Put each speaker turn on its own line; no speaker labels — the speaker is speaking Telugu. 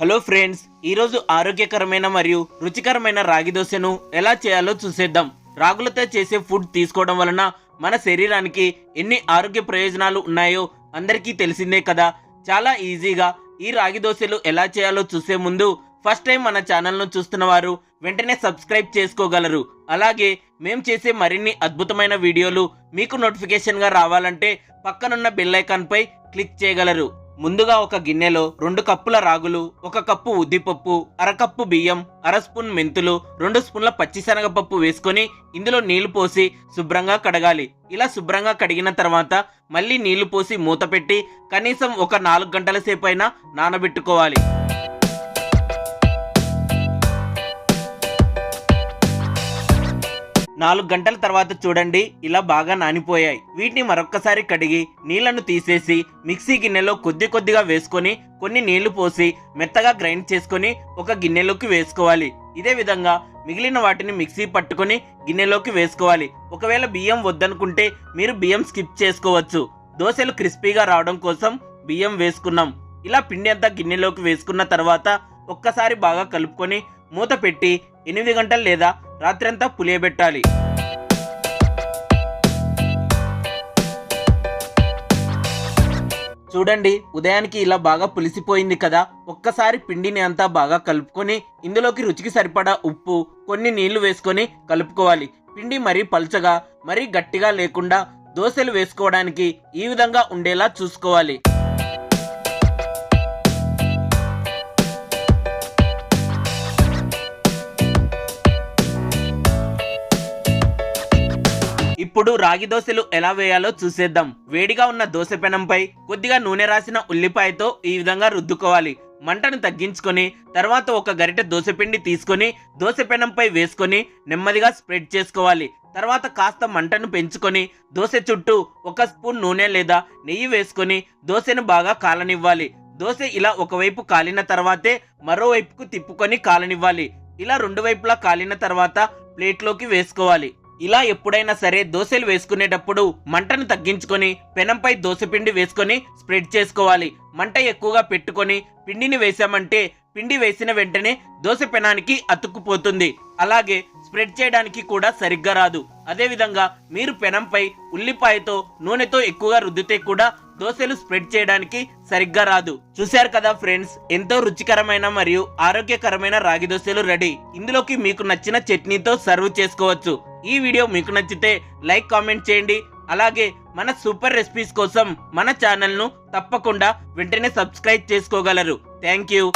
హలో ఫ్రెండ్స్ ఈరోజు ఆరోగ్యకరమైన మరియు రుచికరమైన రాగి దోశను ఎలా చేయాలో చూసేద్దాం. రాగులతో చేసే ఫుడ్ తీసుకోవడం వలన మన శరీరానికి ఎన్ని ఆరోగ్య ప్రయోజనాలు ఉన్నాయో అందరికీ తెలిసిందే కదా. చాలా ఈజీగా ఈ రాగి దోశలు ఎలా చేయాలో చూసే ముందు ఫస్ట్ టైం మన ఛానల్ను చూస్తున్న వారు వెంటనే సబ్స్క్రైబ్ చేసుకోగలరు. అలాగే మేం చేసే మరిన్ని అద్భుతమైన వీడియోలు మీకు నోటిఫికేషన్గా రావాలంటే పక్కనున్న బెల్ ఐకాన్పై క్లిక్ చేయగలరు. ముందుగా ఒక గిన్నెలో రెండు కప్పుల రాగులు ఒక కప్పు ఉద్దిపప్పు అరకప్పు బియ్యం అర స్పూన్ మెంతులు రెండు స్పూన్ల పచ్చిశనగపప్పు వేసుకొని ఇందులో నీళ్ళు పోసి శుభ్రంగా కడగాలి. ఇలా శుభ్రంగా కడిగిన తర్వాత మళ్ళీ నీళ్ళు పోసి మూత పెట్టి కనీసం ఒక నాలుగు గంటల సేపు అయినా నానబెట్టుకోవాలి. నాలుగు గంటల తర్వాత చూడండి ఇలా బాగా నానిపోయాయి. వీటిని మరొక్కసారి కడిగి నీళ్ళను తీసేసి మిక్సీ గిన్నెలో కొద్ది కొద్దిగా వేసుకొని కొన్ని నీళ్ళు పోసి మెత్తగా గ్రైండ్ చేసుకొని ఒక గిన్నెలోకి వేసుకోవాలి. ఇదే విధంగా మిగిలిన వాటిని మిక్సీ పట్టుకొని గిన్నెలోకి వేసుకోవాలి. ఒకవేళ బియ్యం వద్దనుకుంటే మీరు బియ్యం స్కిప్ చేసుకోవచ్చు. దోశలు క్రిస్పీగా రావడం కోసం బియ్యం వేసుకున్నాం. ఇలా పిండి అంతా గిన్నెలోకి వేసుకున్న తర్వాత ఒక్కసారి బాగా కలుపుకొని మూత పెట్టి ఎనిమిది గంటలు లేదా రాత్రంతా పులియబెట్టాలి. చూడండి ఉదయానికి ఇలా బాగా పులిసిపోయింది కదా. ఒక్కసారి పిండిని అంతా బాగా కలుపుకొని ఇందులోకి రుచికి సరిపడా ఉప్పు కొన్ని నీళ్ళు వేసుకొని కలుపుకోవాలి. పిండి మరీ పలుచగా మరీ గట్టిగా లేకుండా దోశలు వేసుకోవడానికి ఈ విధంగా ఉండేలా చూసుకోవాలి. ఇప్పుడు రాగి దోశలు ఎలా వేయాలో చూసేద్దాం. వేడిగా ఉన్న దోశ పెనంపై కొద్దిగా నూనె రాసిన ఉల్లిపాయతో ఈ విధంగా రుద్దుకోవాలి. మంటను తగ్గించుకొని తర్వాత ఒక గరిట దోశపిండి తీసుకొని దోశ పెనంపై వేసుకొని నెమ్మదిగా స్ప్రెడ్ చేసుకోవాలి. తర్వాత కాస్త మంటను పెంచుకొని దోశ చుట్టూ ఒక స్పూన్ నూనె లేదా నెయ్యి వేసుకొని దోశను బాగా కాలనివ్వాలి. దోశ ఇలా ఒకవైపు కాలిన తర్వాతే మరోవైపుకు తిప్పుకొని కాలనివ్వాలి. ఇలా రెండు వైపులా కాలిన తర్వాత ప్లేట్లోకి వేసుకోవాలి. ఇలా ఎప్పుడైనా సరే దోశలు వేసుకునేటప్పుడు మంటను తగ్గించుకొని పెనంపై దోశపిండి వేసుకొని స్ప్రెడ్ చేసుకోవాలి. మంట ఎక్కువగా పెట్టుకొని పిండిని వేసామంటే పిండి వేసిన వెంటనే దోశ పెనానికి అతుక్కుపోతుంది. అలాగే స్ప్రెడ్ చేయడానికి కూడా సరిగ్గా రాదు. అదేవిధంగా మీరు పెనంపై ఉల్లిపాయతో నూనెతో ఎక్కువగా రుద్దితే కూడా దోశలు స్ప్రెడ్ చేయడానికి సరిగ్గా రాదు. చూశారు కదా ఫ్రెండ్స్ ఎంతో రుచికరమైన మరియు ఆరోగ్యకరమైన రాగి దోశలు రెడీ. ఇందులోకి మీకు నచ్చిన చట్నీతో సర్వ్ చేసుకోవచ్చు. ఈ వీడియో మీకు నచ్చితే లైక్ కామెంట్ చేయండి. అలాగే మన సూపర్ రెసిపీస్ కోసం మన ఛానల్ను తప్పకుండా వెంటనే సబ్స్క్రైబ్ చేసుకోగలరు. Thank you.